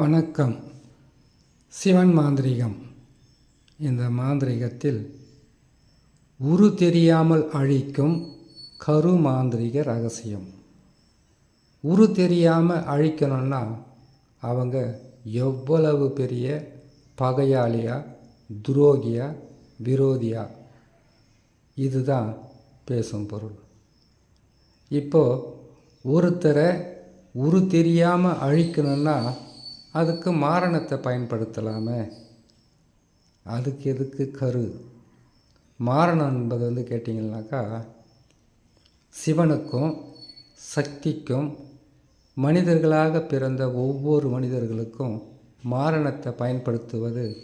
வணக்கம். சிவன் மாந்திரிகம். இந்த மாந்திரிகத்தில் உரு தெரியாமல் அழிக்கும் கரு மாந்திரிக ரகசியம். உரு தெரியாமல் அழிக்கணும்னா அவங்க எவ்வளவு பெரிய பகையாளியா துரோகியா விரோதியா? இதுதான் பேசும் பொருள். இப்போது ஒருத்தரை உரு தெரியாமல் அழிக்கணும்னா அதுக்கு மாரணத்தை பயன்படுத்தலாமே. அதுக்கு எதுக்கு கரு? மாரணம் என்பது வந்து கேட்டிங்கன்னாக்கா சிவனுக்கும் சக்திக்கும் மனிதர்களாக பிறந்த ஒவ்வொரு மனிதர்களுக்கும் மாரணத்தை பயன்படுத்துவது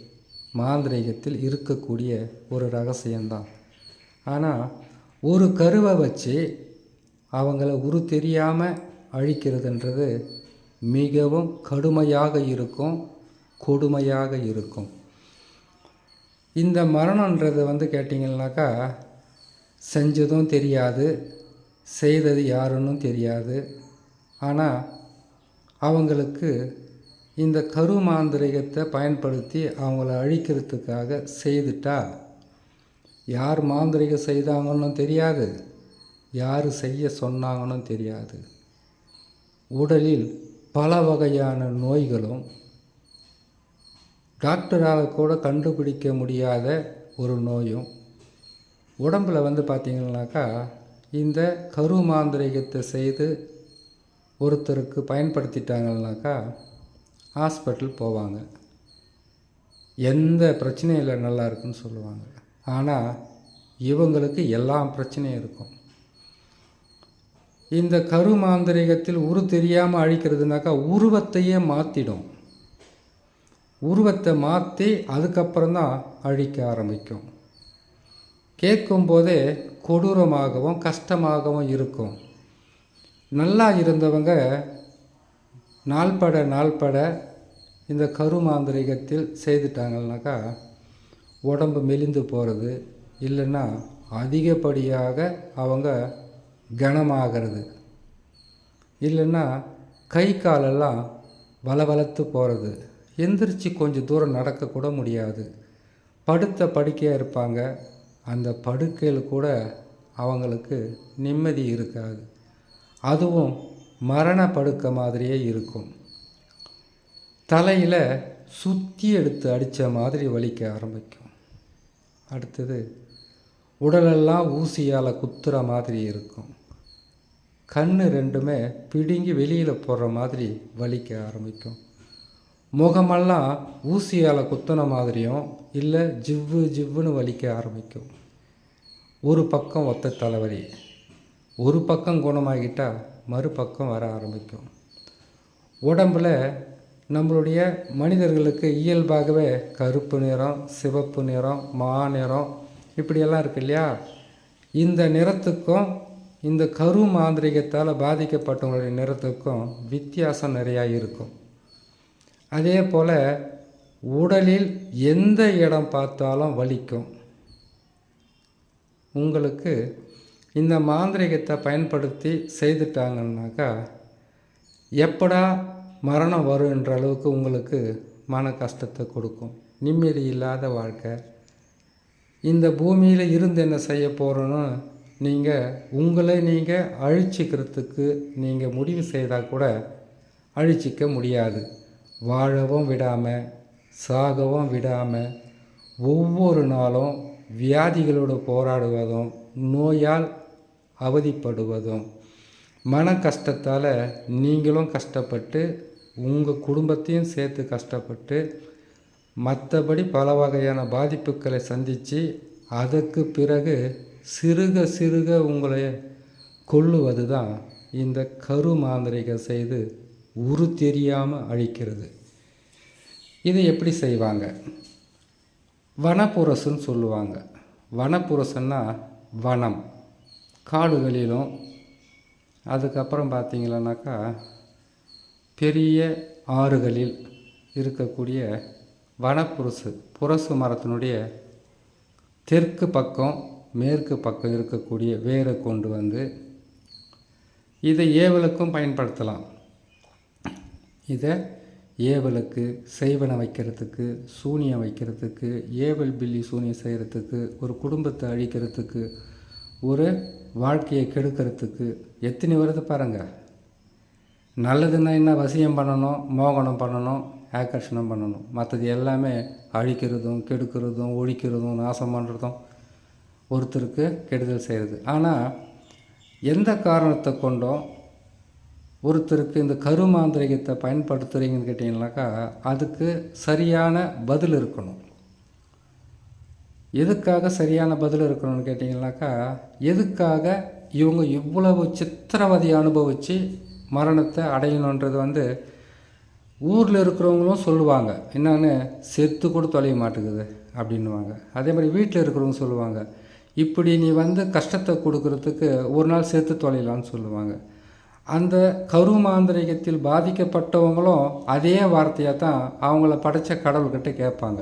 மாந்திரீகத்தில் இருக்கக்கூடிய ஒரு ரகசியம்தான். ஆனால் ஒரு கருவை வச்சு அவங்கள உரு தெரியாமல் அழிக்கிறதுன்றது மிகவும் கடுமையாக இருக்கும் கொடுமையாக இருக்கும். இந்த மரணன்றது வந்து கேட்டிங்கன்னாக்கா செஞ்சதும் தெரியாது செய்தது யாருன்னு தெரியாது. ஆனால் அவங்களுக்கு இந்த கருமாந்திரிகத்தை பயன்படுத்தி அவங்கள அழிக்கிறதுக்காக செய்துட்டா யார் மாந்திரிகம் செய்தாங்கன்னு தெரியாது யார் செய்ய சொன்னாங்கன்னு தெரியாது. உடலில் பல வகையான நோய்களும் டாக்டரால் கூட கண்டுபிடிக்க முடியாத ஒரு நோயும். உடம்பில் வந்து பார்த்திங்கனாக்கா இந்த கரு மாந்திரிகத்தை செய்து ஒருத்தருக்கு பயன்படுத்திட்டாங்கனாக்கா ஹாஸ்பிட்டல் போவாங்க. எந்த பிரச்சனையும் இல்லை நல்லா இருக்குன்னு சொல்லுவாங்க. ஆனால் இவங்களுக்கு எல்லா பிரச்சனையும் இருக்கும். இந்த கரு மாந்திரிகத்தில் உரு தெரியாமல் அழிக்கிறதுனாக்கா உருவத்தையே மாற்றிடும் உருவத்தை மாற்றி அதுக்கப்புறம் தான் அழிக்க ஆரம்பிக்கும். கேட்கும்போதே கொடூரமாகவும் கஷ்டமாகவும் இருக்கும். நல்லா இருந்தவங்க நாள்பட நாள்பட இந்த கருமாந்திரிகத்தில் செய்துட்டாங்கனாக்கா உடம்பு மெலிந்து போகிறது இல்லைன்னா அதிகப்படியாக அவங்க கனமாகிறது. இல்லைன்னா கை காலெல்லாம் வளவளத்து போகிறது எந்திரிச்சு கொஞ்சம் தூரம் நடக்கக்கூட முடியாது. படுத்த படுக்கையாக இருப்பாங்க. அந்த படுக்கையில் கூட அவங்களுக்கு நிம்மதி இருக்காது. அதுவும் மரண படுக்க மாதிரியே இருக்கும். தலையில் சுற்றி எடுத்து அடித்த மாதிரி வலிக்க ஆரம்பிக்கும். அடுத்தது உடலெல்லாம் ஊசியால் குத்துற மாதிரி இருக்கும். கண் ரெண்டுமே பிடுங்கி வெளியில் போடுற மாதிரி வலிக்க ஆரம்பிக்கும். முகமெல்லாம் ஊசியால் குத்தின மாதிரியும் இல்லை ஜிவ்வு ஜிவ்வுன்னு வலிக்க ஆரம்பிக்கும். ஒரு பக்கம் ஒத்த தலைவலி ஒரு பக்கம் குணமாகிட்டால் மறுபக்கம் வர ஆரம்பிக்கும். உடம்பில் நம்மளுடைய மனிதர்களுக்கு இயல்பாகவே கருப்பு நிறம் சிவப்பு நிறம் மா நிறம் இப்படியெல்லாம் இருக்கு இல்லையா? இந்த நிறத்துக்கும் இந்த கரு மாந்திரிகத்தால் பாதிக்கப்பட்டவங்களுடைய நிறத்துக்கும் வித்தியாசம் நிறையா இருக்கும். அதே போல் உடலில் எந்த இடம் பார்த்தாலும் வலிக்கும். உங்களுக்கு இந்த மாந்திரிகத்தை பயன்படுத்தி செய்துட்டாங்கன்னாக்கா எப்படா மரணம் வரும்ன்ற அளவுக்கு உங்களுக்கு மன கஷ்டத்தை கொடுக்கும். நிம்மதி இல்லாத வாழ்க்கை. இந்த பூமியில் இருந்து என்ன செய்ய போகிறோன்னு நீங்கள் உங்களை நீங்கள் அழிச்சிக்கிறதுக்கு நீங்கள் முடிவு செய்தால் கூட அழிச்சிக்க முடியாது. வாழவும் விடாமல் சாகவும் விடாமல் ஒவ்வொரு நாளும் வியாதிகளோடு போராடுவதும் நோயால் அவதிப்படுவதும். மன கஷ்டத்தால் நீங்களும் கஷ்டப்பட்டு உங்கள் குடும்பத்தையும் சேர்த்து கஷ்டப்பட்டு மற்றபடி பல வகையான பாதிப்புகளை சந்தித்து அதற்கு பிறகு சிறுக சிறுக உங்களை கொள்ளுவது தான் இந்த கரு மாந்திரிகம் செய்து உரு தெரியாமல் அழிக்கிறது. இதை எப்படி செய்வாங்க? வனப்புரசுன்னு சொல்லுவாங்க. வனப்புரசுன்னா வனம். காடுகளிலும் அதுக்கப்புறம் பார்த்திங்களனாக்கா பெரிய ஆறுகளில் இருக்கக்கூடிய வனப்புரசு புரசு மரத்தினுடைய தெற்கு பக்கம் மேற்கு பக்கம் இருக்கக்கூடிய வேரை கொண்டு வந்து இதை ஏவலுக்கும் பயன்படுத்தலாம். இதை ஏவலுக்கு செய்வனை வைக்கிறதுக்கு சூனியம் வைக்கிறதுக்கு ஏவல் பில்லி சூனியம் செய்கிறதுக்கு ஒரு குடும்பத்தை அழிக்கிறதுக்கு ஒரு வாழ்க்கையை கெடுக்கிறதுக்கு எத்தனை வருது பாருங்கள் நல்லதுன்னா என்ன? வசியம் பண்ணணும் மோகனம் பண்ணணும் ஆக்கர்ஷணம் பண்ணணும். மற்றது எல்லாமே அழிக்கிறதும் கெடுக்கிறதும் ஒழிக்கிறதும் நாசம் பண்ணுறதும் ஒருத்தருக்கு கெடுதல் செய்கிறது ஆனால் எந்த காரணத்தை கொண்டும் ஒருத்தருக்கு இந்த கருமாந்திரிகத்தை பயன்படுத்துகிறீங்கன்னு கேட்டிங்கனாக்கா அதுக்கு சரியான பதில் இருக்கணும். எதுக்காக சரியான பதில் இருக்கணும்னு கேட்டிங்கனாக்கா எதுக்காக இவங்க இவ்வளவு சித்திரவதையை அனுபவித்து மரணத்தை அடையணுன்றது வந்து ஊரில் இருக்கிறவங்களும் சொல்லுவாங்க. என்னென்னு செத்து கூட தொலைய மாட்டேங்குது அப்படின்வாங்க அதே மாதிரி வீட்டில் இருக்கிறவங்க சொல்லுவாங்க. இப்படி நீ வந்து கஷ்டத்தை கொடுக்கறதுக்கு ஒரு நாள் சேர்த்து தொலைலான்னு சொல்லுவாங்க. அந்த கருமாந்திரிகத்தில் பாதிக்கப்பட்டவங்களும் அதே வார்த்தையாக தான் அவங்கள படைத்த கடவுள்கிட்ட கேட்பாங்க.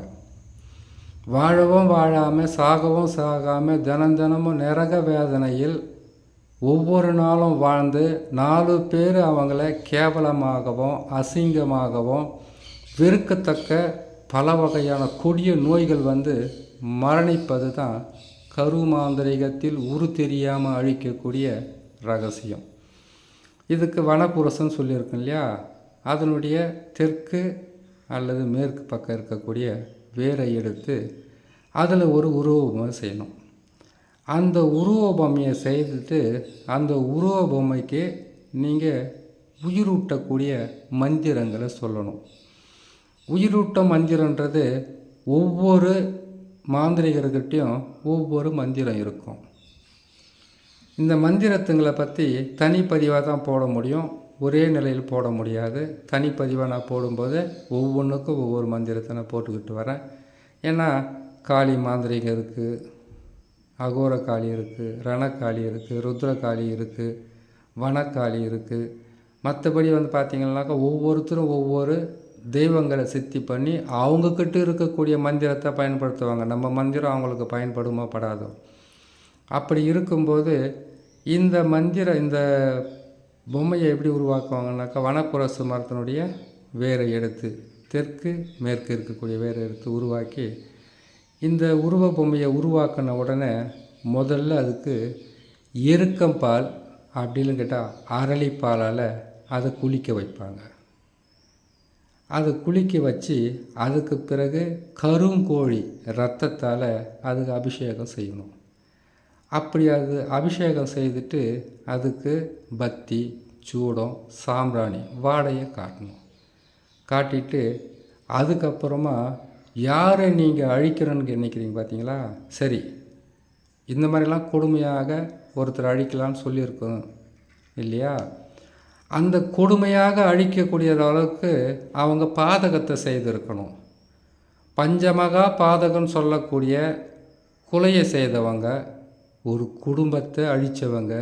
வாழவும் வாழாமல் சாகவும் சாகாமல் தினம் தினமும் நரக வேதனையில் ஒவ்வொரு நாளும் வாழ்ந்து நாலு பேர் அவங்கள கேவலமாகவும் அசிங்கமாகவும் வெறுக்கத்தக்க பல வகையான கொடிய நோய்கள் வந்து மரணிப்பது தான் கருமாந்திரிகத்தில் உரு தெரியாமல் அழிக்கக்கூடிய ரகசியம். இதுக்கு வனப்புரசன் சொல்லியிருக்கோம் இல்லையா? அதனுடைய தெற்கு அல்லது மேற்கு பக்கம் இருக்கக்கூடிய வேரை எடுத்து அதில் ஒரு உருவபொம்மை செய்யணும். அந்த உருவ பொம்மையை செய்துட்டு அந்த உருவ பொம்மைக்கு நீங்கள் உயிரூட்டக்கூடிய மந்திரங்களை சொல்லணும். உயிரூட்ட மந்திரன்றது ஒவ்வொரு மாந்திரிகர்கிட்டையும் ஒவ்வொரு மந்திரம் இருக்கும். இந்த மந்திரத்துங்களை பற்றி தனிப்பதிவாக தான் போட முடியும். ஒரே நிலையில் போட முடியாது. தனிப்பதிவாக நான் போடும்போது ஒவ்வொன்றுக்கும் ஒவ்வொரு மந்திரத்தை நான் போட்டுக்கிட்டு வரேன். ஏன்னா காளி மாந்திரிகம் இருக்குது அகோர காளி இருக்குது ரணக்காளி இருக்குது ருத்ரகாளி இருக்குது வனக்காளி இருக்குது மற்றபடி வந்து பார்த்திங்கனாக்கா ஒவ்வொருத்தரும் ஒவ்வொரு தெய்வங்களை சித்தி பண்ணி அவங்கக்கிட்ட இருக்கக்கூடிய மந்திரத்தை பயன்படுத்துவாங்க. நம்ம மந்திரம் அவங்களுக்கு பயன்படுமோ படாதோ. அப்படி இருக்கும்போது இந்த மந்திர இந்த பொம்மையை எப்படி உருவாக்குவாங்கனாக்கா வனப்புரசு மரத்தினுடைய வேரை எடுத்து தெற்கு மேற்கு இருக்கக்கூடிய வேரை எடுத்து உருவாக்கி இந்த உருவ பொம்மையை உருவாக்கின உடனே முதல்ல அதுக்கு எருக்கம்பால் அப்படின்னு கேட்டால் அரளிப்பாலால் அதை குளிக்க வைப்பாங்க. அதை குளிக்க வச்சு அதுக்கு பிறகு கருங்கோழி ரத்தத்தால் அதுக்கு அபிஷேகம் செய்யணும். அப்படி அது அபிஷேகம் செய்துட்டு அதுக்கு பத்தி சூடம் சாம்பிராணி வாடையை காட்டணும். காட்டிட்டு அதுக்கப்புறமா யாரை நீங்கள் அழிக்கிறோன்னு நினைக்கிறீங்க பார்த்தீங்களா? சரி இந்த மாதிரிலாம் கொடுமையாக ஒருத்தர் அழிக்கலான்னு சொல்லியிருக்கோம் இல்லையா? அந்த கொடுமையாக அழிக்கக்கூடிய அளவுக்கு அவங்க பாதகத்தை செய்திருக்கணும். பஞ்சமகா பாதகம் சொல்லக்கூடிய கொலையை செய்தவங்க ஒரு குடும்பத்தை அழித்தவங்க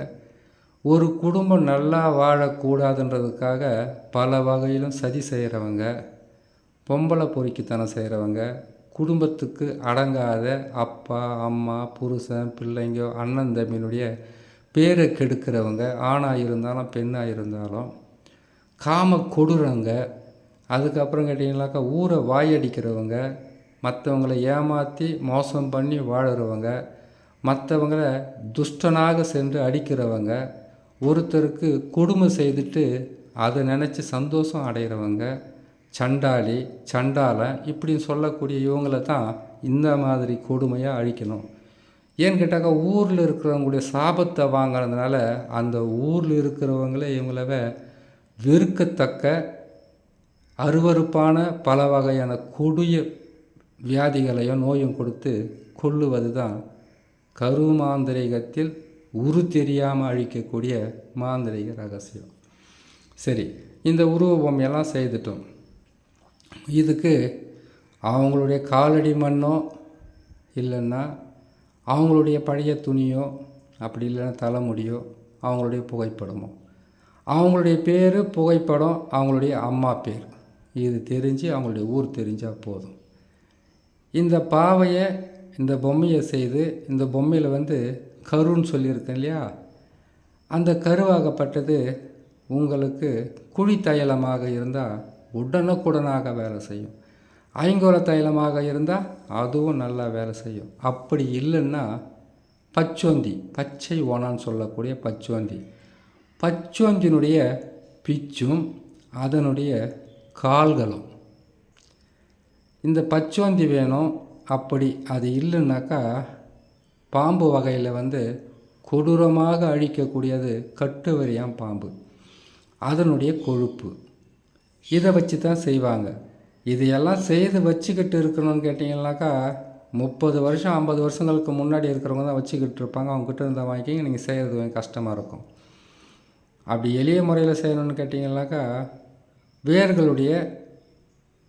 ஒரு குடும்பம் நல்லா வாழக்கூடாதுன்றதுக்காக பல வகையிலும் சதி செய்கிறவங்க பொம்பளை பொறுக்கித்தனம் செய்கிறவங்க குடும்பத்துக்கு அடங்காத அப்பா அம்மா புருஷன் பிள்ளைங்க அண்ணன் தம்பியினுடைய பேரை கெடுக்கிறவங்க ஆணாக இருந்தாலும் பெண்ணாக இருந்தாலும் காம கொடுறவங்க அதுக்கப்புறம் கேட்டிங்கனாக்கா ஊரை வாயடிக்கிறவங்க மற்றவங்களை ஏமாற்றி மோசம் பண்ணி வாழறவங்க மற்றவங்கள துஷ்டனாக சென்று அடிக்கிறவங்க ஒருத்தருக்கு கொடுமை செய்துட்டு அதை நினச்சி சந்தோஷம் அடைகிறவங்க சண்டாளி சண்டாளன் இப்படின்னு சொல்லக்கூடிய இவங்களை தான் இந்த மாதிரி கொடுமையாக அழிக்கணும். ஏன்னு கேட்டாக்கா ஊரில் இருக்கிறவங்களுடைய சாபத்தை வாங்கினதுனால அந்த ஊரில் இருக்கிறவங்களே இவங்களவே வெறுக்கத்தக்க அருவறுப்பான பல வகையான கொடிய வியாதிகளையும் நோயும் கொடுத்து கொள்ளுவது தான் கரு மாந்திரிகத்தில் உரு தெரியாமல் அழிக்கக்கூடிய மாந்திரிக ரகசியம். சரி இந்த உருவ பொம்மையெல்லாம் செய்துட்டோம். இதுக்கு அவங்களுடைய காலடி மண்ணோ இல்லைன்னா அவங்களுடைய பழைய துணியோ அப்படி இல்லைன்னா தலைமுடியோ அவங்களுடைய புகைப்படமோ. அவங்களுடைய பேர் புகைப்படம் அவங்களுடைய அம்மா பேர். இது தெரிஞ்சு அவங்களுடைய ஊர் தெரிஞ்சால் போதும். இந்த பாவையை இந்த பொம்மையை செய்து இந்த பொம்மையில் வந்து கருன்னு சொல்லியிருக்கேன் இல்லையா? அந்த கருவாகப்பட்டது உங்களுக்கு குழி தையலமாக இருந்தால் உடனுக்குடனாக வேலை செய்யும். ஐங்கோல தைலமாக இருந்தால் அதுவும் நல்லா வேலை செய்யும். அப்படி இல்லைன்னா பச்சோந்தி பச்சை ஓனான்னு சொல்லக்கூடிய பச்சோந்தி பச்சோந்தினுடைய பிச்சும் அதனுடைய கால்களும். இந்த பச்சோந்தி வேணும். அப்படி அது இல்லைன்னாக்கா பாம்பு வகையில் வந்து கொடூரமாக அழிக்கக்கூடியது கட்டுவரியாம் பாம்பு. அதனுடைய கொழுப்பு. இதை வச்சு தான் செய்வாங்க. இதையெல்லாம் செய்து வச்சுக்கிட்டு இருக்கணும்னு கேட்டிங்கனாக்கா முப்பது வருஷம் ஐம்பது வருஷங்களுக்கு முன்னாடி இருக்கிறவங்க தான் வச்சுக்கிட்டு இருப்பாங்க. அவங்ககிட்ட இருந்தால் வாங்கிக்கிங்க நீங்கள் செய்கிறது கொஞ்சம் கஷ்டமாக இருக்கும். அப்படி எளிய முறையில் செய்யணும்னு கேட்டிங்கனாக்கா வேர்களுடைய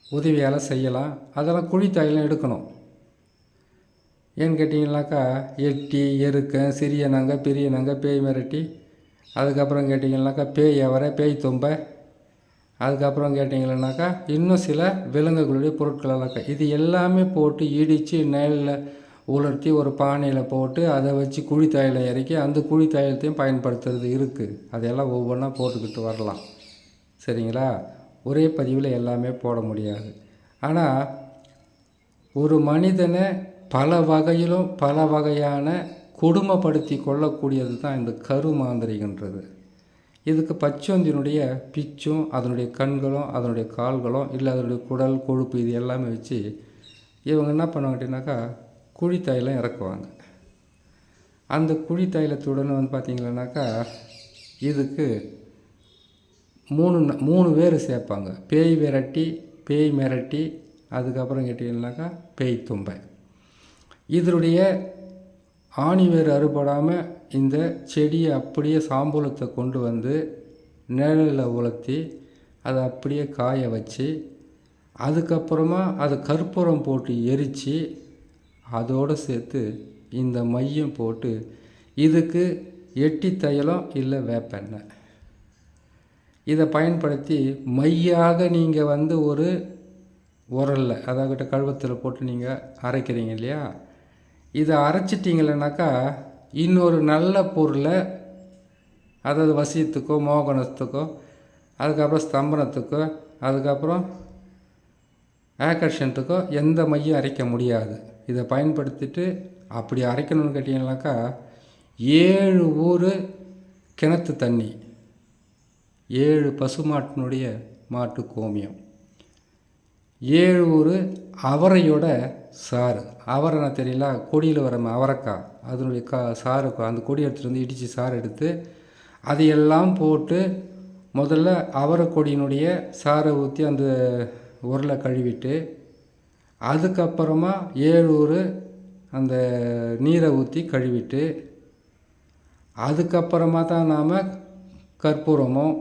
உதவியால் செய்யலாம். அதெல்லாம் குழி தைலம் எடுக்கணும். ஏன்னு கேட்டிங்கனாக்கா எட்டி எருக்கன் சிறிய நாங்கள் பெரிய நாங்கள் பேய் மிரட்டி அதுக்கப்புறம் கேட்டிங்கனாக்கா பேய் அவரை பேய் தொம்பை அதுக்கப்புறம் கேட்டிங்களனாக்கா இன்னும் சில விலங்குகளுடைய பொருட்களெல்லாம் இது எல்லாமே போட்டு இடித்து நெல்லில் உலர்த்தி ஒரு பானையில் போட்டு அதை வச்சு குழி தாயில் இறக்கி அந்த குழி தாயத்தையும் பயன்படுத்துறது இருக்குது அதையெல்லாம் ஒவ்வொன்றா போட்டுக்கிட்டு வரலாம். சரிங்களா? ஒரே பதிவில் எல்லாமே போட முடியாது. ஆனால் ஒரு மனிதனை பல வகையிலும் பல வகையான கொடுமைப்படுத்தி கொள்ளக்கூடியது தான் இந்த கரு மாந்திரிகின்றது இதுக்கு பச்சோந்தினுடைய பிச்சும் அதனுடைய கண்களும் அதனுடைய கால்களும் இல்லை அதனுடைய குடல் கொழுப்பு இது எல்லாமே வச்சு இவங்க என்ன பண்ணுவாங்க குழி தைலம் இறக்குவாங்க. அந்த குழி தைலத்துடன் வந்து பார்த்தீங்கன்னாக்கா இதுக்கு மூணு மூணு பேர் சேர்ப்பாங்க. பேய் விரட்டி பேய் மிரட்டி அதுக்கப்புறம் கேட்டிங்கன்னாக்கா பேய் தும்பை. இதனுடைய ஆணி வேறு அறுபடாமல் இந்த செடியை அப்படியே சாம்பூலத்தை கொண்டு வந்து நிழலில் உலர்த்தி அதை அப்படியே காய வச்சு அதுக்கப்புறமா அதை கற்பூரம் போட்டு எரித்து அதோடு சேர்த்து இந்த மையம் போட்டு இதுக்கு எட்டி தைலம் இல்லை வேப்பெண்ணெய் இதை பயன்படுத்தி மையாக நீங்கள் வந்து ஒரு உரலில் அதாவது கழுவத்தில் போட்டு நீங்கள் அரைக்கிறீங்க இல்லையா? இதை அரைச்சிட்டிங்களேனாக்கா இன்னொரு நல்ல பொருளை அதாவது வசியத்துக்கோ மோகனத்துக்கோ அதுக்கப்புறம் ஸ்தம்பனத்துக்கோ அதுக்கப்புறம் ஆக்கர்ஷனத்துக்கோ எந்த மையம் அரைக்க முடியாது. இதை பயன்படுத்திட்டு அப்படி அரைக்கணும்னு கேட்டிங்கனாக்கா ஏழு ஊர் கிணத்து தண்ணி ஏழு பசுமாட்டினுடைய மாட்டு கோமியம். ஏழு ஊர் அவரையோட சாறு. அவரைனா தெரியல. கொடியில் வர அவரைக்காய் அதனுடைய கா சாறு அந்த கொடி எடுத்துகிட்டு வந்து இடித்து சாறு எடுத்து அதையெல்லாம் போட்டு முதல்ல அவரை கொடியினுடைய சாறை ஊற்றி அந்த உருளை கழுவிட்டு அதுக்கப்புறமா ஏழூர் அந்த நீரை ஊற்றி கழுவிட்டு அதுக்கப்புறமா தான் நாம் கற்பூரமும்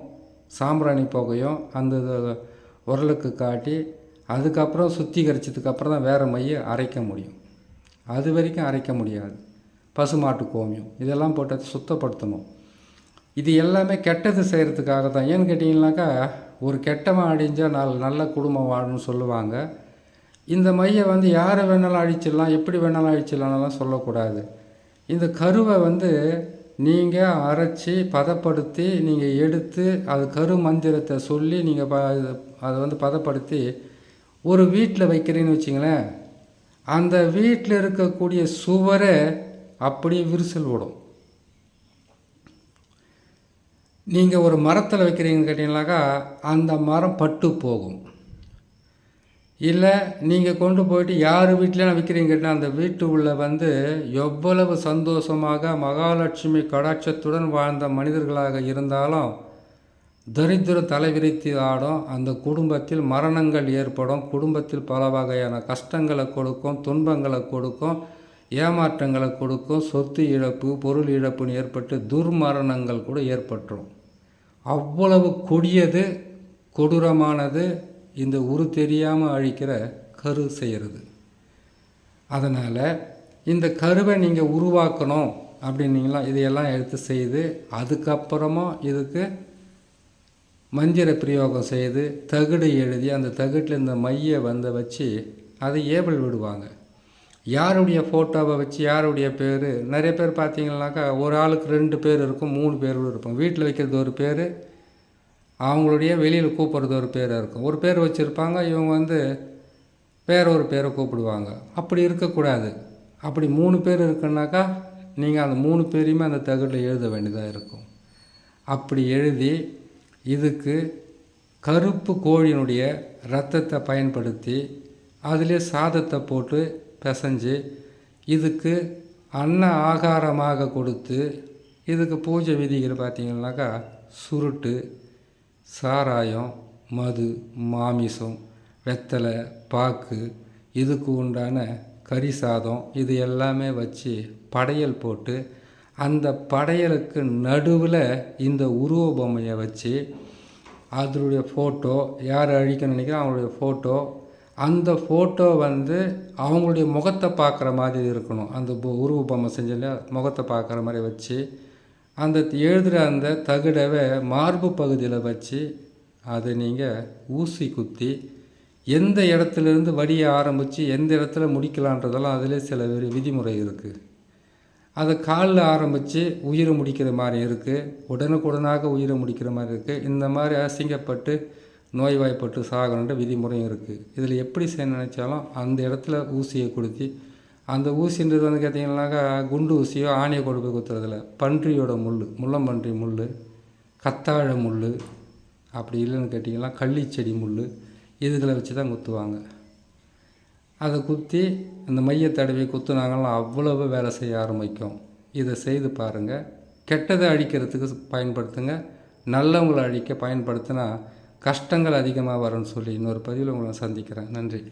சாம்பிராணி புகையும் அந்த உரலுக்கு காட்டி அதுக்கப்புறம் சுத்திகரித்ததுக்கப்புறம் தான் வேறு மையை அரைக்க முடியும். அது வரைக்கும் அரைக்க முடியாது. பசுமாட்டு கோமியம் இதெல்லாம் போட்டு சுத்தப்படுத்தணும். இது எல்லாமே கெட்டது செய்கிறதுக்காக தான் ஏன்னு கேட்டிங்கனாக்கா ஒரு கெட்டவன் அடிஞ்சால் நாலு நல்ல குடும்பம் வாழணும்னு சொல்லுவாங்க. இந்த மையை வந்து யாரை வேணாலும் அழிச்சிடலாம் எப்படி வேணாலும் அழிச்சிடலாம்லாம் சொல்லக்கூடாது. இந்த கருவை வந்து நீங்கள் அரைச்சி பதப்படுத்தி நீங்கள் எடுத்து அது கரு மந்திரத்தை சொல்லி நீங்கள் ப அதை வந்து பதப்படுத்தி ஒரு வீட்டில் வைக்கிறேன்னு வச்சிங்களேன் அந்த வீட்டில் இருக்கக்கூடிய சுவரை அப்படியே விரிசல் விடும் நீங்கள் ஒரு மரத்தில் வைக்கிறீங்கன்னு கேட்டிங்கனாக்கா அந்த மரம் பட்டு போகும். இல்லை நீங்கள் கொண்டு போயிட்டு யார் வீட்டிலாம் விற்கிறீங்க கேட்டால் அந்த வீட்டு உள்ளே வந்து எவ்வளவு சந்தோஷமாக மகாலட்சுமி கடாட்சத்துடன் வாழ்ந்த மனிதர்களாக இருந்தாலும் தரித்திர தலைவிரித்து ஆடும் அந்த குடும்பத்தில் மரணங்கள் ஏற்படும். குடும்பத்தில் பல வகையான கஷ்டங்களை கொடுக்கும் துன்பங்களை கொடுக்கும் ஏமாற்றங்களை கொடுக்கும் சொத்து இழப்பு பொருள் இழப்புன்னு ஏற்பட்டு துர்மரணங்கள் கூட ஏற்பட்டுரும். அவ்வளவு கொடியது கொடூரமானது இந்த உரு தெரியாமல் அழிக்கிற கரு செய்கிறது அதனால் இந்த கருவை நீங்கள் உருவாக்கணும் அப்படின்னீங்களா? இதையெல்லாம் எடுத்து செய்து அதுக்கப்புறமா இதுக்கு மந்திர பிரயோகம் செய்து தகுடு எழுதி அந்த தகுட்டில் இந்த மையை வந்து வச்சு அதை ஏவல் விடுவாங்க. யாருடைய ஃபோட்டோவை வச்சு யாருடைய பேர்? நிறைய பேர் பார்த்தீங்கன்னாக்கா ஒரு ஆளுக்கு ரெண்டு பேர் இருக்கும் மூணு பேர் கூட இருப்பாங்க வீட்டில் வைக்கிறது ஒரு பேர் அவங்களுடைய வெளியில் கூப்பிட்றது ஒரு பேராக இருக்கும். ஒரு பேர் வச்சுருப்பாங்க இவங்க வந்து வேற ஒரு பேரை கூப்பிடுவாங்க. அப்படி இருக்கக்கூடாது. அப்படி மூணு பேர் இருக்குன்னாக்கா நீங்கள் அந்த மூணு பேரையுமே அந்த தகடில் எழுத வேண்டியதாக இருக்கும். அப்படி எழுதி இதுக்கு கருப்பு கோழியினுடைய ரத்தத்தை பயன்படுத்தி அதிலே சாதத்தை போட்டு பிசைஞ்சு இதுக்கு அன்ன ஆகாரமாக கொடுத்து இதுக்கு பூஜை விதிகள் பார்த்திங்கனாக்கா சுருட்டு சாராயம் மது மாமிசம் வெத்தலை பாக்கு இதுக்கு உண்டான கறி சாதம் இது எல்லாமே வச்சு படையல் போட்டு அந்த படையலுக்கு நடுவில் இந்த உருவ பொம்மையை வச்சு அதனுடைய ஃபோட்டோ யார் அழிக்கணும்னு நினைக்கிறோம் அவங்களுடைய ஃபோட்டோ அந்த ஃபோட்டோ வந்து அவங்களுடைய முகத்தை பார்க்குற மாதிரி இருக்கணும். அந்த பொ- உருவ பொம்மை செஞ்சல முகத்தை பார்க்குற மாதிரி வச்சு அந்த எழுதுகிற அந்த தகுடவை மார்பு பகுதியில் வச்சு அதை நீங்கள் ஊசி குத்தி எந்த இடத்துலேருந்து வடியை ஆரம்பித்து எந்த இடத்துல முடிக்கலான்றதெல்லாம் அதிலே சில விதிமுறை இருக்குது அதை காலில் ஆரம்பித்து உயிரை முடிக்கிற மாதிரி இருக்குது உடனுக்குடனாக உயிரை முடிக்கிற மாதிரி இருக்குது இந்த மாதிரி அசிங்கப்பட்டு நோய்வாய்ப்பட்டு சாகணுன்ற விதிமுறையும் இருக்குது இதில் எப்படி செய்ய நினச்சாலும் அந்த இடத்துல ஊசியை கொடுத்து அந்த ஊசின்றது வந்து கேட்டிங்கன்னாக்கா குண்டு ஊசியோ ஆணையை கொண்டு போய் குத்துறதில்ல. பன்றியோட முள் முள்ளம்பன்றி முள் கத்தாழ முள் அப்படி இல்லைன்னு கேட்டிங்கன்னா கள்ளிச்செடி முள் இதுகளை வச்சு தான் குத்துவாங்க. அதை குத்தி அந்த மைய தடவி குத்துனாங்கன்னா அவ்வளவு வேலை செய்ய ஆரம்பிக்கும். இதை செய்து பாருங்கள் கெட்டதை அழிக்கிறதுக்கு பயன்படுத்துங்க. நல்லவங்களை அழிக்க பயன்படுத்தினா கஷ்டங்கள் அதிகமாக வரும்னு சொல்லி இன்னொரு பதிவில் உங்களை சந்திக்கிறேன். நன்றி.